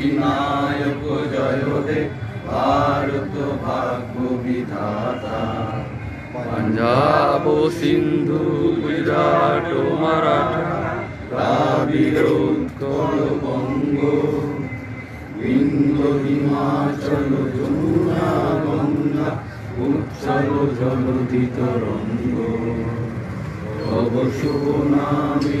অধিনায়ক জয় হে ভারত ভাগ্য বিধাতা পাঞ্জাব সিন্ধু গুজরাট মারাঠা দ্রাবিড় উৎকল বঙ্গ বিন্দ হিমাচল যমুনা গঙ্গা উচ্চল জলধি তরঙ্গ তব নামে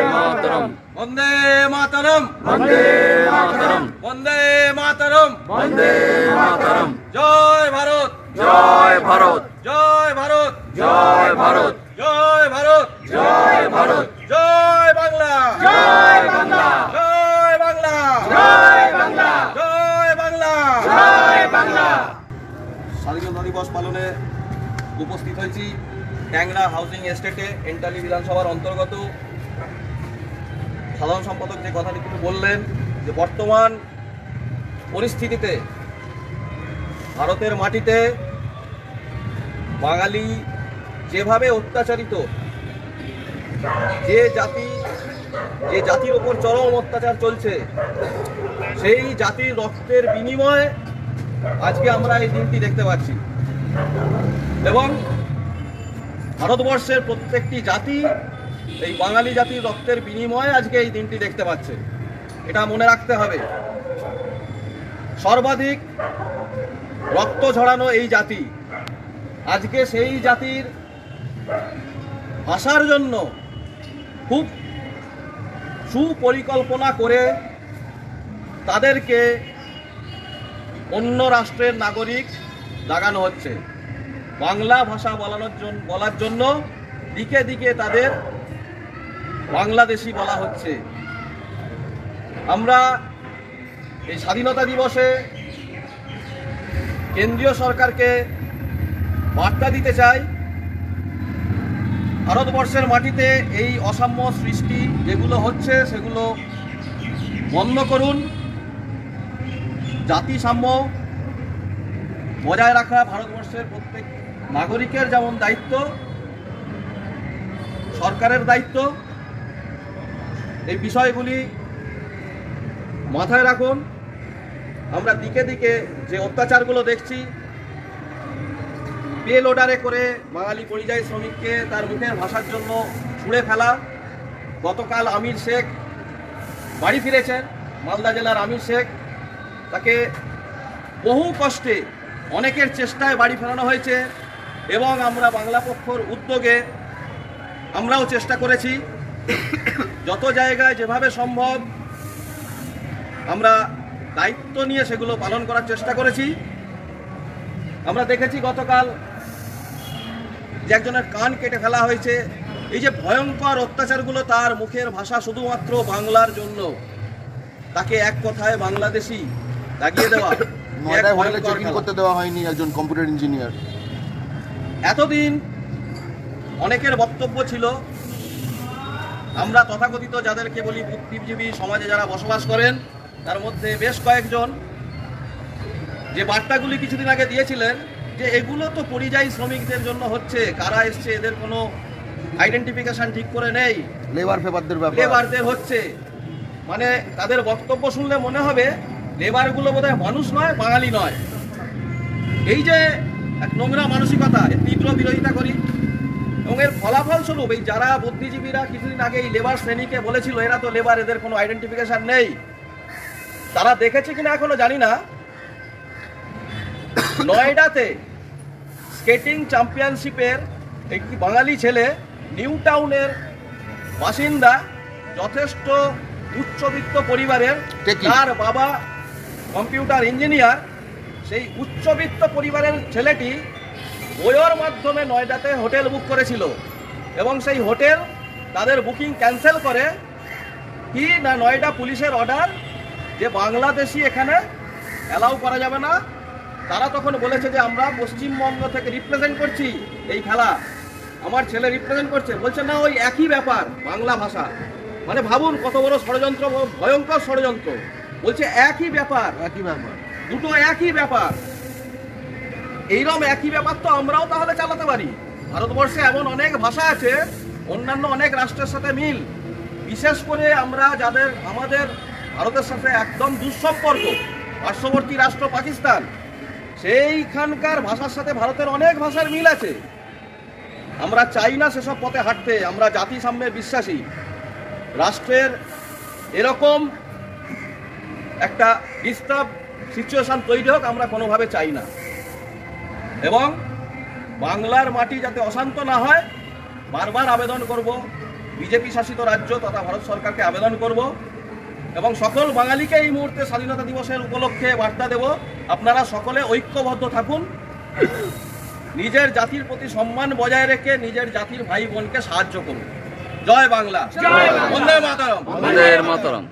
জয় জয় হে বন্দে মাতরম। বন্দে মাতরম। বন্দে মাতরম। বন্দে মাতরম। বন্দে মাতরম বন্দে মাতরম জয় ভারত। জয় ভারত। জয় ভারত। জয় ভারত। জয় ভারত। জয় ভারত। জয় বাংলা। জয় বাংলা। জয় বাংলা। জয় বাংলা। জয় বাংলা। জয় বাংলা। স্বাধীনতা দিবস পালনে উপস্থিত হয়েছি ট্যাংরা হাউজিং এস্টেটে এন্টালি বিধানসভার অন্তর্গত সাধারণ সম্পাদক যে কথাটি তিনি বললেন যে বর্তমান পরিস্থিতিতে ভারতের মাটিতে বাঙালি যেভাবে অত্যাচারিত, যে জাতি, যে জাতির ওপর চরম অত্যাচার চলছে, সেই জাতির রক্তের বিনিময়ে আজকে আমরা এই দিনটি দেখতে পাচ্ছি। এবং ভারতবর্ষের প্রত্যেকটি জাতি এই বাঙালি জাতির রক্তের বিনিময়ে আজকে এই দিনটি দেখতে পাচ্ছে এটা মনে রাখতে হবে। সর্বাধিক রক্ত ঝরানো এই জাতি আজকে সেই জাতির ভাষার জন্য খুব সুপরিকল্পনা করে তাদেরকে অন্য রাষ্ট্রের নাগরিক লাগানো হচ্ছে। বাংলা ভাষা বলানোর জন্য বলার জন্য দিকে দিকে তাদের বাংলাদেশি বলা হচ্ছে। আমরা এই স্বাধীনতা দিবসে কেন্দ্রীয় সরকারকে বার্তা দিতে চাই। ভারতবর্ষের মাটিতে এই অসাম্য সৃষ্টি যেগুলো হচ্ছে, সেগুলো বন্ধ করুন। জাতিসাম্য বজায় রাখা ভারতবর্ষের প্রত্যেক নাগরিকের যেমন দায়িত্ব, সরকারের দায়িত্ব এই বিষয়গুলি মাথায় রাখুন। আমরা দিকে দিকে যে অত্যাচারগুলো দেখছি পে লোডারে করে বাঙালি পরিযায়ী শ্রমিককে তার মুখের ভাষার জন্য ছুঁড়ে ফেলা। গতকাল আমির শেখ বাড়ি ফিরেছেন, মালদা জেলার আমির শেখ। তাকে বহু কষ্টে অনেকের চেষ্টায় বাড়ি ফেরানো হয়েছে এবং আমরা বাংলা পক্ষর উদ্যোগে আমরাও চেষ্টা করেছি। যত জায়গায় যেভাবে সম্ভব আমরা দায়িত্ব নিয়ে সেগুলো পালন করার চেষ্টা করেছি। আমরা দেখেছি গতকাল যে একজনের কান কেটে ফেলা হয়েছে। এই যে ভয়ঙ্কর অত্যাচারগুলো তার মুখের ভাষা শুধুমাত্র বাংলার জন্য। তাকে এক কথায় বাংলাদেশি লাগিয়ে দেওয়া। করতে দেওয়া হয়নি একজন কম্পিউটার ইঞ্জিনিয়ার এতদিন অনেকের বক্তব্য ছিল আমরা তথাকথিত যাদেরকে বলি বুদ্ধিজীবী সমাজে যারা বসবাস করেন তার মধ্যে বেশ কয়েকজন যে বার্তাগুলি কিছুদিন আগে দিয়েছিলেন যে এগুলো তো পরিযায়ী শ্রমিকদের জন্য হচ্ছে কারা এসছে এদের কোনো আইডেন্টিফিকেশন ঠিক করে নেই। লেবার ফেবারদের লেবারদের হচ্ছে। মানে তাদের বক্তব্য শুনলে মনে হবে লেবারগুলো বোধহয় মানুষ নয় বাঙালি নয়। এই যে এক নোংরা মানসিকতা তীব্র বিরোধিতা করি এবং এর ফলাফল স্বরূপ এই যারা বুদ্ধিজীবীরা কিছুদিন আগে এই লেবার শ্রেণীকে বলেছিল এরা তো লেবার এদের কোনো আইডেন্টিফিকেশন নেই তারা দেখেছে কিনা এখনও জানি না নয়ডাতে স্কেটিং চ্যাম্পিয়নশিপের একটি বাঙালি ছেলে নিউ টাউনের বাসিন্দা যথেষ্ট উচ্চবিত্ত পরিবারের। তার বাবা কম্পিউটার ইঞ্জিনিয়ার সেই উচ্চবিত্ত পরিবারের ছেলেটি ওয়োর মাধ্যমে নয়ডাতে হোটেল বুক করেছিল। এবং সেই হোটেল তাদের বুকিং ক্যান্সেল করে কি না নয়ডা পুলিশের অর্ডার যে বাংলাদেশি এখানে অ্যালাউ করা যাবে না তারা তখন বলেছে যে আমরা পশ্চিমবঙ্গ থেকে রিপ্রেজেন্ট করছি এই খেলা। আমার ছেলে রিপ্রেজেন্ট করছে। বলছে না ওই একই ব্যাপার বাংলা ভাষা। মানে ভাবুন কত বড় ষড়যন্ত্র ভয়ঙ্কর ষড়যন্ত্র। বলছে একই ব্যাপার একই ব্যাপার। দুটো একই ব্যাপার। এইরকম একই ব্যাপার তো আমরাও তাহলে চালাতে পারি। ভারতবর্ষে এমন অনেক ভাষা আছে, অন্যান্য অনেক রাষ্ট্রের সাথে মিল। বিশেষ করে আমরা যাদের, আমাদের ভারতের সাথে একদম দুঃসম্পর্ক, পার্শ্ববর্তী রাষ্ট্র পাকিস্তান, সেইখানকার ভাষার সাথে ভারতের অনেক ভাষার মিল আছে। আমরা চাই না সেসব পথে হাঁটতে, আমরা জাতিসাম্যে বিশ্বাসী। রাষ্ট্রের এরকম একটা ডিস্টার্ব সিচুয়েশান তৈরি হোক, আমরা কোনোভাবে চাই না। এবং বাংলার মাটি যাতে অশান্ত না হয় বারবার আবেদন করব বিজেপি শাসিত রাজ্য তথা ভারত সরকারকে আবেদন করব এবং সকল বাঙালিকে এই মুহূর্তে স্বাধীনতা দিবসের উপলক্ষে বার্তা দেব। আপনারা সকলে ঐক্যবদ্ধ থাকুন। নিজের জাতির প্রতি সম্মান বজায় রেখে নিজের জাতির ভাই বোনকে সাহায্য করুন। জয় বাংলা। বন্দে মাতরম। মাতরম।